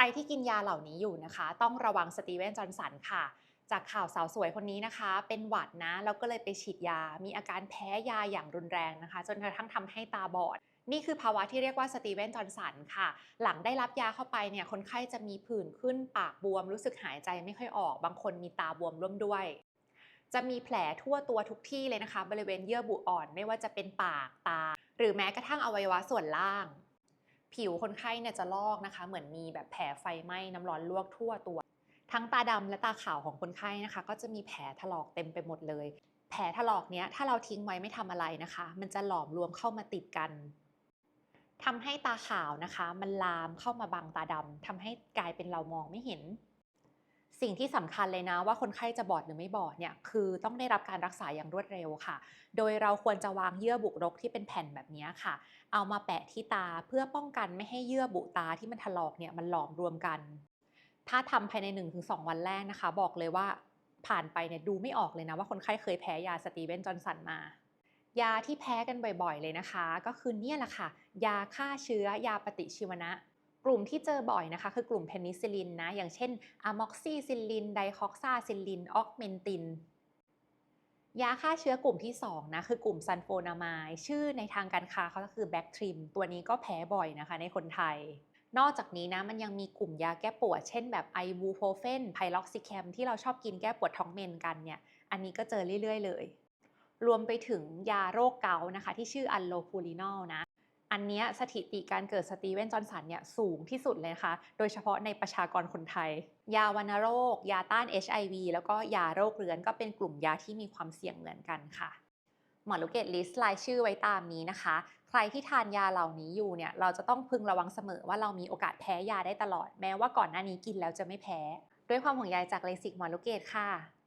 รที่กินยาเหล่านี้อยู่นะคะ ต้องระวังสตีเวนจอห์นสันค่ะ จากข่าวสาวสวยคนนี้นะคะ เป็นหวัดนะแล้วก็เลยไปฉีดยา มีอาการแพ้ยาอย่างรุนแรงนะคะ จนกระทั่งทำให้ตาบอดนี่คือภาวะที่เรียกว่าสตีเวนจอห์นสันค่ะ หลังได้รับยาเข้าไปเนี่ย คนไข้จะมีผื่นขึ้นปากบวม รู้สึกหายใจไม่ค่อยออก บางคนมีตาบวมร่วมด้วย จะมีแผลทั่วตัวทุกที่เลยนะคะ บริเวณเยื่อบุอ่อน ไม่ว่าจะเป็นปาก ตา หรือแม้กระทั่งอวัยวะส่วนล่าง ผิวคนไข้เนี่ยจะลอกนะคะ เหมือนมีแบบแผลไฟไหม้น้ำร้อนลวกทั่วตัว ทั้งตาดำและตาขาวของคนไข้นะคะ ก็จะมีแผลถลอกเต็มไปหมดเลย แผลถลอกเนี้ยถ้าเราทิ้งไว้ไม่ทำอะไรนะคะ มันจะหลอมรวมเข้ามาติดกันทำให้ตาขาวนะคะ มันลามเข้ามาบังตาดำทำให้กลายเป็นเรามองไม่เห็น สิ่งที่สำคัญเลยนะว่าคนไข้จะบอดหรือไม่บอดเนี่ยคือต้องได้รับการรักษาอย่างรวดเร็วค่ะ โดยเราควรจะวางเยื่อบุรกที่เป็นแผ่นแบบนี้ค่ะ เอามาแปะที่ตาเพื่อป้องกันไม่ให้เยื่อบุตาที่มันถลอกเนี่ยมันหลอมรวมกัน ถ้าทำภายใน 1-2 วันแรกนะคะ บอกเลยว่าผ่านไปเนี่ยดูไม่ออกเลยนะว่าคนไข้เคยแพ้ยาสตีเวนจอนสันมายาที่แพ้กันบ่อยๆ เลยนะคะ ก็คือเนี่ยแหละค่ะ ยาฆ่าเชื้อยาปฏิชีวนะ กลุ่มที่เจอบ่อยนะคะ คือกลุ่มเพนิซิลินนะ อย่างเช่นอะม็อกซิซิลิน ไดคอกซาซิลลิน ออกเมนติน ยาฆ่าเชื้อกลุ่มที่2นะคือกลุ่มซันโฟนามายชื่อในทางการค้าเขาก็คือแบคทริม ตัวนี้ก็แพ้บ่อยนะคะในคนไทย นอกจากนี้นะมันยังมีกลุ่มยาแก้ปวด เช่นแบบไอบูโพเฟนไพล็อกซิแคมที่เราชอบกินแก้ปวดท้องเมนกันเนี่ย อันนี้ก็เจอเรื่อยๆ เลย รวมไปถึงยาโรคเกาต์นะคะ ที่ชื่ออัลโลพูลินอลนะ อันนี้สถิติการเกิดสตีเวนจอห์นสันเนี่ยสูงที่สุดเลยนะคะ โดยเฉพาะในประชากรคนไทย ยาวัณโรค ยาต้าน HIV แล้วก็ยาโรคเรื้อนก็เป็นกลุ่มยาที่มีความเสี่ยงเหมือนกันค่ะ หมอลูกเกตลิสต์รายชื่อไว้ตามนี้นะคะ ใครที่ทานยาเหล่านี้อยู่เนี่ยเราจะต้องพึงระวังเสมอว่าเรามีโอกาสแพ้ยาได้ตลอด แม้ว่าก่อนหน้านี้กินแล้วจะไม่แพ้ ด้วยความห่วงใยจากเลสิกหมอลูกเกตค่ะ